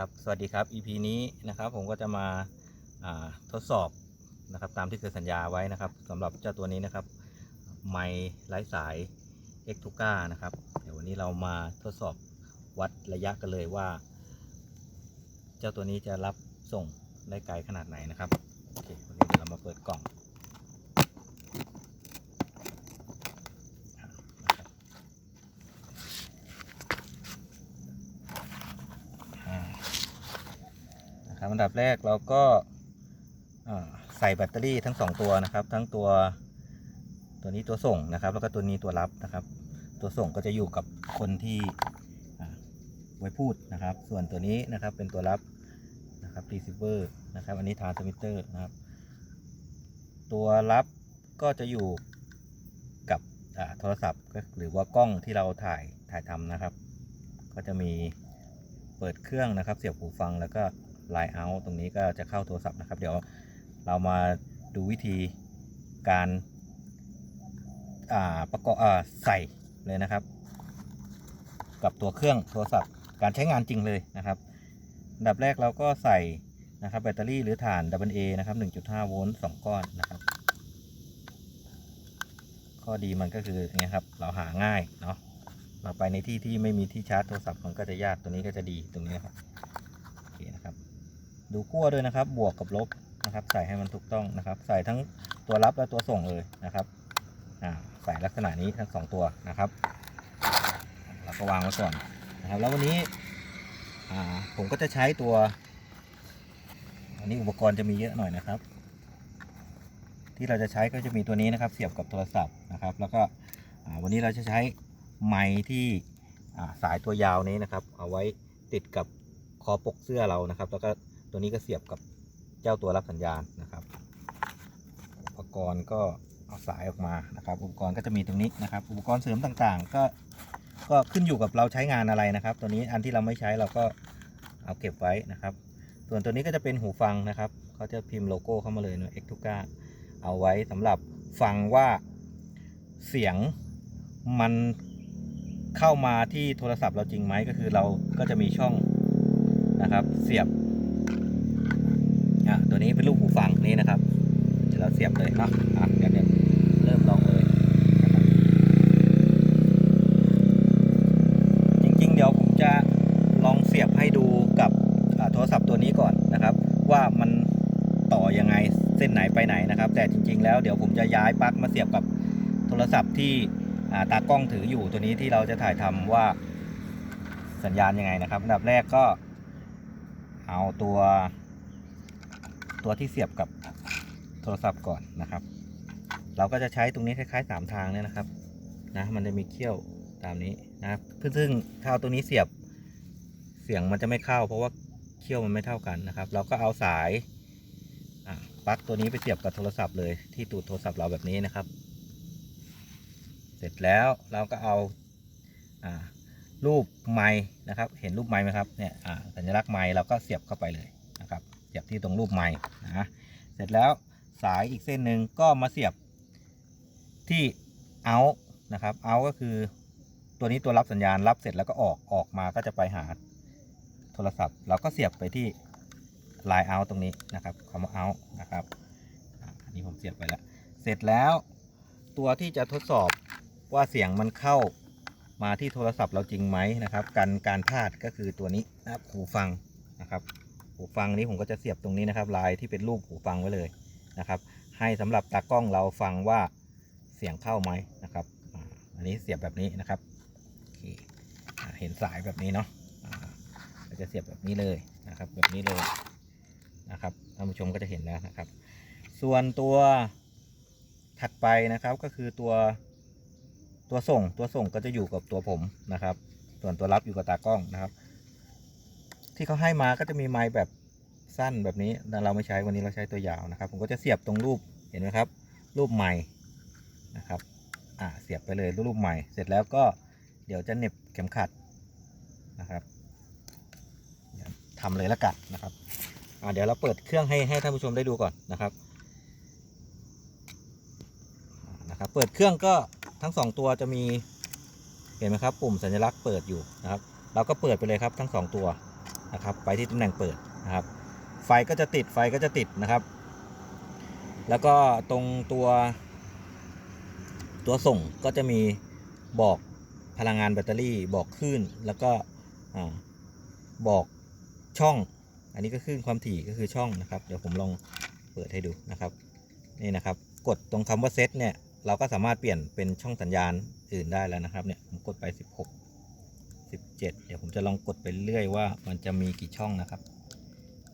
ครับสวัสดีครับ EP นี้นะครับผมก็จะมาทดสอบนะครับตามที่เคยสัญญาไว้นะครับสำหรับเจ้าตัวนี้นะครับไมค์ไร้สาย x t u k a นะครับเดี๋ยววันนี้เรามาทดสอบวัดระยะกันเลยว่า เจ้าตัวนี้จะรับส่งได้ไกลขนาดไหนนะครับโอเควันนี้เรามาเปิดกล่องนะครับอ่า นะครับ อันดับแรกเราก็ใส่แบตเตอรี่ทั้งสองตัวนะครับ ทั้งตัวตัวนี้ตัวส่งนะครับ แล้วก็ตัวนี้ตัวรับนะครับ ตัวส่งก็จะอยู่กับคนที่ไว้พูดนะครับ ส่วนตัวนี้นะครับเป็นตัวรับนะครับ receiver นะครับอันนี้ transmitter นะครับ ตัวรับก็จะอยู่กับโทรศัพท์หรือว่ากล้องที่เราถ่ายถ่ายทำนะครับ ก็จะมีเปิดเครื่องนะครับ เสียบหูฟังแล้วก็ ไลน์เอาตรงนี้ก็จะเข้าโทรศัพท์นะครับ เดี๋ยวเรามาดูวิธีการาประกอบใส่เลยนะครับ กับตัวเครื่องโทรศัพท์การใช้งานจริงเลยนะครับดับแรกเราก็ใส่นะครับแบตเตอรี่หรือถ่าน AA นะครับ 1.5 โวลต์2ก้อนนะครับ ข้อดีมันก็คืออย่างเงี้ยครับเราหาง่ายเนาะเราไปในที่ที่ไม่มีที่ชาร์จโทรศัพท์มันก็จะยากตัวนี้ก็จะดีตรงนี้นะครับโอเคนะครับ ดูขั้วด้วยนะครับ บวกกับลบนะครับ ใส่ให้มันถูกต้องนะครับ ใส่ทั้งตัวรับและตัวส่งเลยนะครับอ่าใส่ลักษณะนี้ทั้งสองตัวนะครับเราก็วางไว้ก่อนนะครับ แล้ววันนี้อ่าผมก็จะใช้ตัว อันนี้อุปกรณ์จะมีเยอะหน่อยนะครับ ที่เราจะใช้ก็จะมีตัวนี้นะครับ เสียบกับโทรศัพท์นะครับ แล้วก็อ่าวันนี้เราจะใช้ไม้ที่อ่าสายตัวยาวนี้นะครับ เอาไว้ติดกับคอปกเสื้อเรานะครับ แล้วก็ ตัวนี้ก็เสียบกับเจ้าตัวรับสัญญาณนะครับ อุปกรณ์ก็เอาสายออกมานะครับ อุปกรณ์ก็จะมีตรงนี้นะครับ อุปกรณ์เสริมต่างๆ ก็ก็ขึ้นอยู่กับเราใช้งานอะไรนะครับ ตัวนี้อันที่เราไม่ใช้เราก็เอาเก็บไว้นะครับ ส่วนตัวนี้ก็จะเป็นหูฟังนะครับเขาจะพิมพ์โลโก้เข้ามาเลยเนอะ x 2 9เอาไว้สำหรับฟังว่าเสียงมันเข้ามาที่โทรศัพท์เราจริงไหมก็คือเราก็จะมีช่องนะครับ เสียบ ตัวนี้เป็นลูกหูฟังนี้นะครับเดี๋ยวเราเสียบเลยเนาะอะเดี๋ยวเริ่มลองเลยนะครับจริงๆ เดี๋ยวผมจะลองเสียบให้ดูกับโทรศัพท์ตัวนี้ก่อนนะครับ ว่ามันต่อยังไงเส้นไหนไปไหนนะครับ แต่จริง ๆ แล้วเดี๋ยวผมจะย้ายปลั๊กมาเสียบกับโทรศัพท์ที่ตากล้องถืออยู่ตัวนี้ที่เราจะถ่ายทำว่าสัญญาณยังไงนะครับ อันดับแรกก็เอาตัว ตัวที่เสียบกับโทรศัพท์ก่อนนะครับ เราก็จะใช้ตรงนี้คล้ายๆสามทางเนี่ยนะครับนะมันจะมีเขี้ยวตามนี้นะครับซึ่งถ้าเอาตรงนี้เสียบเสียงมันจะไม่เข้า เพราะว่าเขี้ยวมันไม่เท่ากันนะครับ เราก็เอาสายปลั๊กตัวนี้ไปเสียบกับโทรศัพท์เลยที่ตูดโทรศัพท์เราแบบนี้นะครับ เสร็จแล้วเราก็เอาอรูปไม้นะครับ เห็นรูปไม้ไหมครับเนี่ยอ่าสัญลักษณ์ไม้เราก็เสียบเข้าไปเลย สียบที่ตรงรูปไม้นะเสร็จแล้วสายอีกเส้นหนึ่งก็มาเสียบที่เอานะครับเอาก็คือตัวนี้ตัวรับสัญญาณรับเสร็จแล้วก็ออกออกมาก็จะไปหาโทรศัพท์ เราก็เสียบไปที่ลน์เอาตรงนี้นะครับคำว่าเอานะครับอันนี้ผมเสียบไปแล้ว เสร็จแล้ว ตัวที่จะทดสอบว่าเสียงมันเข้ามาที่โทรศัพท์เราจริงไหมนะครับ กันการพลาดก็คือตัวนี้นะครับหูฟังนะครับ หูฟังนี้ผมก็จะเสียบตรงนี้นะครับ ลายที่เป็นรูปหูฟังไว้เลยนะครับ ให้สำหรับตากล้องเราฟังว่าเสียงเข้าไหมนะครับอันนี้เสียบแบบนี้นะครับเเห็นสายแบบนี้เนาะอ่าก็จะเสียบแบบนี้เลยนะครับ แบบนี้เลยนะครับท่านผู้ชมก็จะเห็นแล้วนะครับ ส่วนตัวถัดไปนะครับก็คือตัวตัวส่งตัวส่งก็จะอยู่กับตัวผมนะครับ ส่วนตัวรับอยู่กับตากล้องนะครับ ที่เขาให้มาก็จะมีไม้แบบสั้นแบบนี้แต่เราไม่ใช้วันนี้เราใช้ตัวยาวนะครับ ผมก็จะเสียบตรงรูปเห็นไหมครับ รูปไม้นะครับอ่าเสียบไปเลยรูปไม้เสร็จแล้วก็เดี๋ยวจะเน็บเข็มขัดนะครับเดี๋ยวทำเลยละกันนะครับอ่าเดี๋ยวเราเปิดเครื่องให้ให้ท่านผู้ชมได้ดูก่อนนะครับนะครับ เปิดเครื่องก็ทั้งสองตัวจะมีเห็นไหมครับ ปุ่มสัญลักษณ์เปิดอยู่นะครับ เราก็เปิดไปเลยครับทั้งสองตัว นะครับไปที่ตำแหน่งเปิดนะครับไฟก็จะติดไฟก็จะติดนะครับ แล้วก็ตรงตัวตัวส่งก็จะมีบอกพลังงานแบตเตอรี่บอกคลื่นแล้วก็บอกช่อง อันนี้ก็คลื่นความถี่ก็คือช่องนะครับ เดี๋ยวผมลองเปิดให้ดูนะครับนี่นะครับกดตรงคำว่าเซตเนี่ยเราก็สามารถเปลี่ยนเป็นช่องสัญญาณอื่นได้แล้วนะครับเนี่ยผมกดไป 16 17 เดี๋ยวผมจะลองกดไปเรื่อยว่ามันจะมีกี่ช่องนะครับ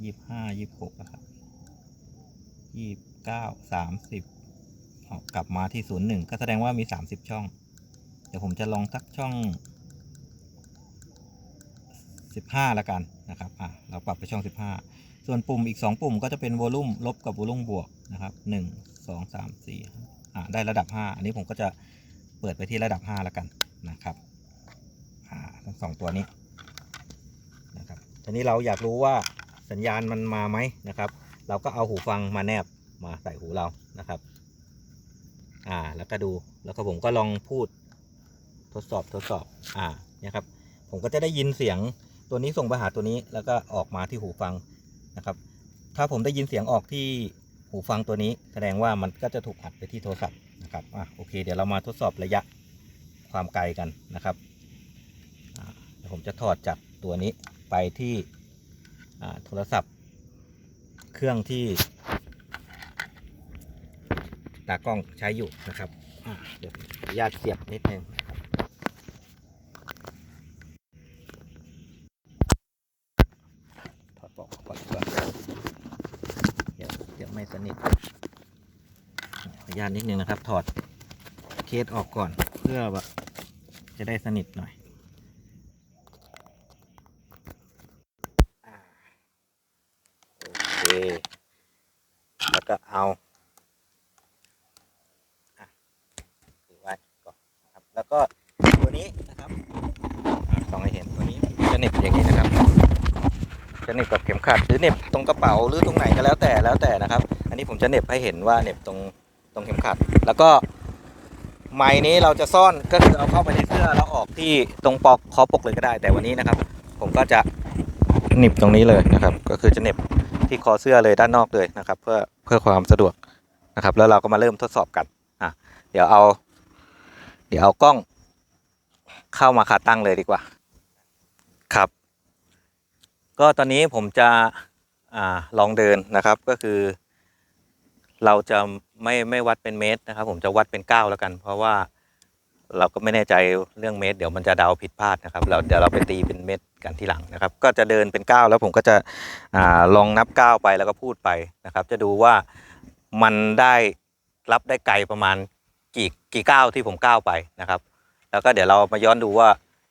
25 26 นะครับ 29 30เอากลับมาที่ 01 ก็แสดงว่ามี 30 ช่อง เดี๋ยวผมจะลองสักช่อง 15 ละกันนะครับอะเราปรับไปช่อง 15 ส่วนปุ่มอีก 2 ปุ่มก็จะเป็นวอลลุ่มลบกับวอลลุ่มบวกนะครับ 1 2 3 4อะได้ระดับ 5 อันนี้ผมก็จะเปิดไปที่ระดับ5ละกันนะครับ สองตัวนี้นะครับทีนี้เราอยากรู้ว่าสัญญาณมันมาไหมนะครับ เราก็เอาหูฟังมาแนบมาใส่หูเรานะครับอ่าแล้วก็ดูแล้วก็ผมก็ลองพูดทดสอบทดสอบอ่าเนี่ยครับผมก็จะได้ยินเสียงตัวนี้ส่งไปหาตัวนี้แล้วก็ออกมาที่หูฟังนะครับ ถ้าผมได้ยินเสียงออกที่หูฟังตัวนี้ แสดงว่ามันก็จะถูกอัดไปที่โทรศัพท์นะครับอะโอเค เดี๋ยวเรามาทดสอบระยะความไกลกันนะครับ ผมจะถอดจากตัวนี้ไปที่โทรศัพท์ เครื่องที่ตากล้องใช้อยู่นะครับอ่าเดี๋ยวญาตเสียบนิดนึงถอดปลอกก่อนก่อนเดี๋ยวเดี๋ยวไม่สนิทญาตนิดนึงนะครับ ถอดเคสออกก่อนเพื่อแบบจะได้สนิทหน่อย อ่าโอเค แล้วก็เอาถือไว้ก่อนครับ แล้วก็ตัวนี้นะครับสองให้เห็นตัวนี้จะเน็บอย่างนี้นะครับจะเน็บกับเข็มขัดหรือเน็บตรงกระเป๋าหรือตรงไหนก็แล้วแต่แล้วแต่นะครับ อันนี้ผมจะเน็บให้เห็นว่าเน็บตรงตรงเข็มขัด แล้วก็ไม้นี้เราจะซ่อนก็คือเอาเข้าไปในเสื้อแล้วออกที่ตรงปอกคอปกเลยก็ได้แต่วันนี้นะครับ ผมก็จะหนิบตรงนี้เลยนะครับ ก็คือจะเน็บ ที่คอเสื้อเลยด้านนอกเลยนะครับ เพื่อเพื่อความสะดวกนะครับ แล้วเราก็มาเริ่มทดสอบกันอะเดี๋ยวเอา เดี๋ยวเอากล้องเข้ามาขาตั้งเลยดีกว่า ครับ ก็ตอนนี้ผมจะอ่าลองเดินนะครับก็คือ เราจะไม่ไม่วัดเป็นเมตรนะครับ ผมจะวัดเป็นก้าวแล้วกัน เพราะว่าเราก็ไม่แน่ใจเรื่องเมตร เดี๋ยวมันจะเดาผิดพลาดนะครับ เราเดี๋ยวเราไปตีเป็นเมตร กันที่หลังนะครับ ก็จะเดินเป็นก้าวแล้วผมก็จะอลองนับก้าวไปแล้วก็พูดไปนะครับ จะดูว่ามันได้รับได้ไกลประมาณกี่กี่ก้าวที่ผมก้าวไปนะครับ แล้วก็เดี๋ยวเรามาย้อนดูว่า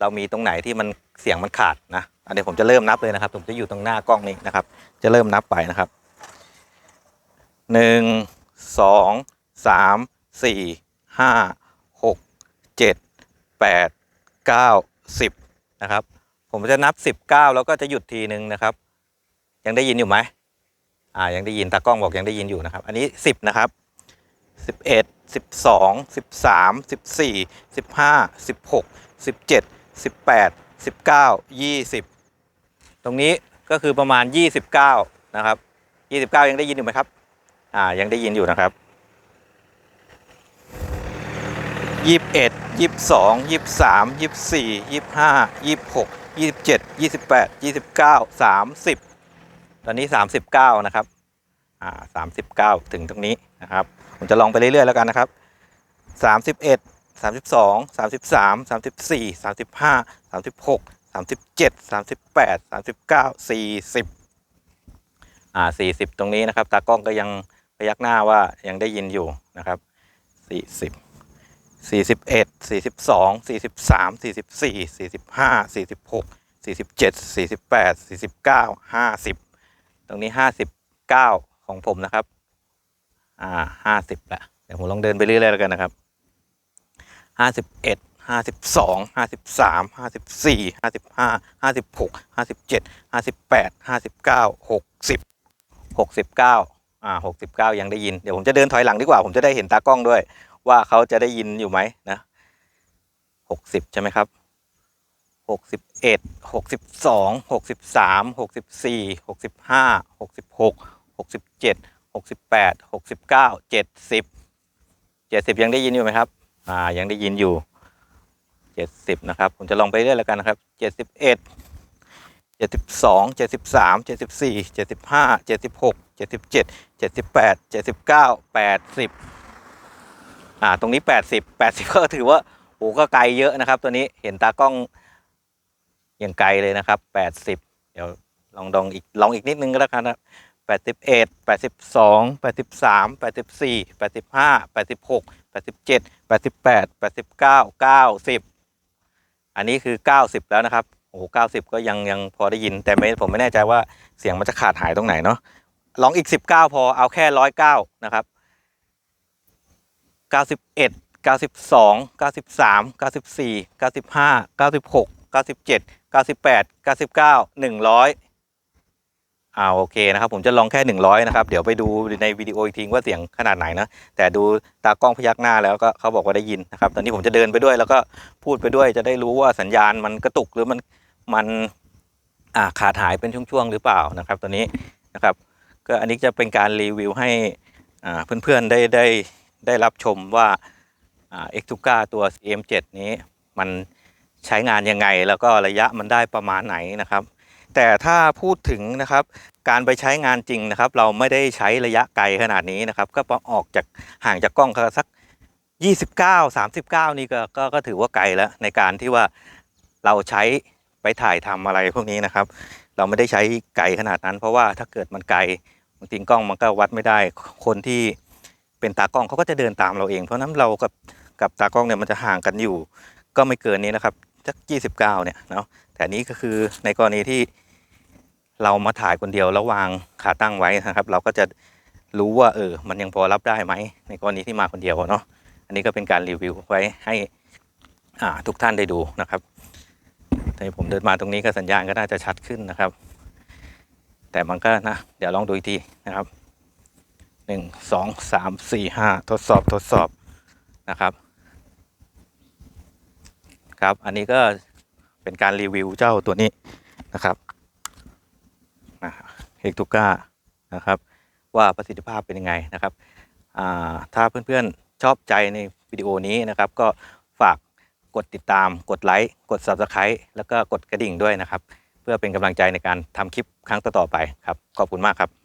เรามีตรงไหนที่มันเสียงมันขาดนะอันนี้ผมจะเริ่มนับเลยนะครับ ผมจะอยู่ตรงหน้ากล้องนี้นะครับ จะเริ่มนับไปนะครับหนึ่งสองสามสี่ห้าหกเจ็ดแปดเก้าสิบนะครับ ผมจะนับสิบเก้าแล้วก็จะหยุดทีหนึ่งนะครับ ยังได้ยินอยู่ไหมอ่ายังได้ยินตากล้องบอกยังได้ยินอยู่นะครับ อันนี้สิบนะครับสิบเอ็ดสิบสองสิบสามสิบสี่สิบห้าสิบหกสิบเจ็ดสิบแปดสิบเก้ายี่สิบตรงนี้ก็คือประมาณยี่สิบเก้านะครับยี่สิบเก้ายังได้ยินอยู่ไหมครับ อ่ายังได้ยินอยู่นะครับยี่สิบเอ็ดยี่สิบสองยี่สิบสามยี่สิบสี่ยี่สิบห้ายี่สิบหก ยี่สิบเจ็ดยี่สิบแปดยี่สิบเก้าสามสิบตอนนี้สามสิบเก้านะครับ อ่าสามสิบเก้าถึงตรงนี้นะครับ ผมจะลองไปเรื่อยๆแล้วกันนะครับสามสิบเอ็ดสามสิบสองสามสิบสามสามสิบสี่สามสิบห้าสามสิบหกสามสิบเจ็ดสามสิบแปดสามสิบเก้าสี่สิบอ่าสี่สิบตรงนี้นะครับ ตากล้องก็ยังพยักหน้าว่ายังได้ยินอยู่นะครับสี่สิบ สี่สิบเอ็ดสี่สิบสองสี่สิบสามสี่สิบสี่สี่สิบห้าสี่สิบหกสี่สิบเจ็ดสี่สิบแปดสี่สิบเก้าห้าสิบตรงนี้ห้าสิบเก้าของผมนะครับ อ่าห้าสิบละเดี๋ยวผมลองเดินไปเรื่อยๆแล้วกันนะครับห้าสิบเอ็ดห้าสิบสองห้าสิบสามห้าสิบสี่ห้าสิบห้าห้าสิบหกห้าสิบเจ็ดห้าสิบแปดห้าสิบเก้าหกสิบหกสิบเก้าอ่าหกสิบเก้ายังได้ยิน เดี๋ยวผมจะเดินถอยหลังดีกว่า ผมจะได้เห็นตากล้องด้วย ว่าเขาจะได้ยินอยู่ไหมนะหกสิบใช่ไหมครับหกสิบเอ็ดหกสิบสองหกสิบสามหกสิบสี่หกสิบห้าหกสิบหกหกสิบเจ็ดหกสิบแปดหกสิบเก้าเจ็ดสิบเจ็ดสิบยังได้ยินอยู่ไหมครับ อ่า ยังได้ยินอยู่เจ็ดสิบนะครับ ผมจะลองไปเรื่อยแล้วกันนะครับเจ็ดสิบเอ็ดเจ็ดสิบสองเจ็ดสิบสามเจ็ดสิบสี่เจ็ดสิบห้าเจ็ดสิบหกเจ็ดสิบเจ็ดเจ็ดสิบแปดเจ็ดสิบเก้าแปดสิบ อ่าตรงนี้แปดสิบแปดสิบก็ถือว่าโอ้ก็ไกลเยอะนะครับ ตัวนี้เห็นตากล้องอย่างไกลเลยนะครับแปดสิบเดี๋ยวลองลองอีกลองอีกนิดนึงก็แล้วกันนะแปดสิบเอ็ดแปดสิบสองแปดสิบสามแปดสิบสี่แปดสิบห้าแปดสิบหกแปดสิบเจ็ดแปดสิบแปดแปดสิบเก้าเก้าสิบอันนี้คือเก้าสิบแล้วนะครับโอ้โหเก้าสิบก็ยังยังพอได้ยินแต่ไม่ผมไม่แน่ใจว่าเสียงมันจะขาดหายตรงไหนเนาะลองอีกสิบเก้าพอเอาแค่ร้อยเก้านะครับ เก้าสิบเอ็ดเก้าสิบสองเก้าสิบสามเก้าสิบสี่เก้าสิบห้าเก้าสิบหกเก้าสิบเจ็ดเก้าสิบแปดเก้าสิบเก้าหนึ่งร้อยอ่าโอเคนะครับผมจะลองแค่หนึ่งร้อยนะครับ เดี๋ยวไปดูในวิดีโออีกทีว่าเสียงขนาดไหนนะ แต่ดูตากล้องพยักหน้าแล้วก็เขาบอกว่าได้ยินนะครับ ตอนนี้ผมจะเดินไปด้วยแล้วก็พูดไปด้วยจะได้รู้ว่าสัญญาณมันกระตุกหรือมันมันอ่าขาดหายเป็นช่วงๆหรือเปล่านะครับตอนนี้นะครับ ก็อันนี้จะเป็นการรีวิวให้อ่าเพื่อนๆได้ได้ ได้รับชมว่าเอ่า x 2 9ตัว M7 นี้มันใช้งานยังไง แล้วก็ระยะมันได้ประมาณไหนนะครับ แต่ถ้าพูดถึงนะครับการไปใช้งานจริงนะครับ เราไม่ได้ใช้ระยะไกลขนาดนี้นะครับ ก็ออกจากห่างจากกล้องสัก 29 39 นี่ก็ก็ก็ถือว่าไกลแล้วในการที่ว่าเราใช้ไปถ่ายทำอะไรพวกนี้นะครับ เราไม่ได้ใช้ไกลขนาดนั้น เพราะว่าถ้าเกิดมันไกลบางทีกล้องมันก็วัดไม่ได้คนที่ เป็นตากล้องเขาก็จะเดินตามเราเอง เพราะนั้นเรากับกับตากล้องเนี่ยมันจะห่างกันอยู่ ก็ไม่เกินนี้นะครับสัก29เนี่ยเนาะแต่นี้ก็คือในกรณีที่เรามาถ่ายคนเดียวแล้ววางขาตั้งไว้นะครับ เราก็จะรู้ว่าเออ มันยังพอรับได้ไหมในกรณีที่มาคนเดียวเนาะอันนี้ก็เป็นการรีวิวไว้ให้อ่าทุกท่านได้ดูนะครับแต่ผมเดินมาตรงนี้ก็สัญญาณก็น่าจะชัดขึ้นนะครับ แต่มันก็นะ เดี๋ยวลองดูอีกทีนะครับ หนึ่งสองสามสี่ห้าทดสอบทดสอบนะครับ ครับ อันนี้ก็เป็นการรีวิวเจ้าตัวนี้นะครับเฮกทูก้านะครับ ว่าประสิทธิภาพเป็นยังไงนะครับอ่าถ้าเพื่อนๆชอบใจในวิดีโอนี้นะครับ ก็ฝากกดติดตาม กดไลค์ กด Subscribe แล้วก็กดกระดิ่งด้วยนะครับ เพื่อเป็นกำลังใจในการทำคลิปครั้งต่อๆไปครับ ขอบคุณมากครับ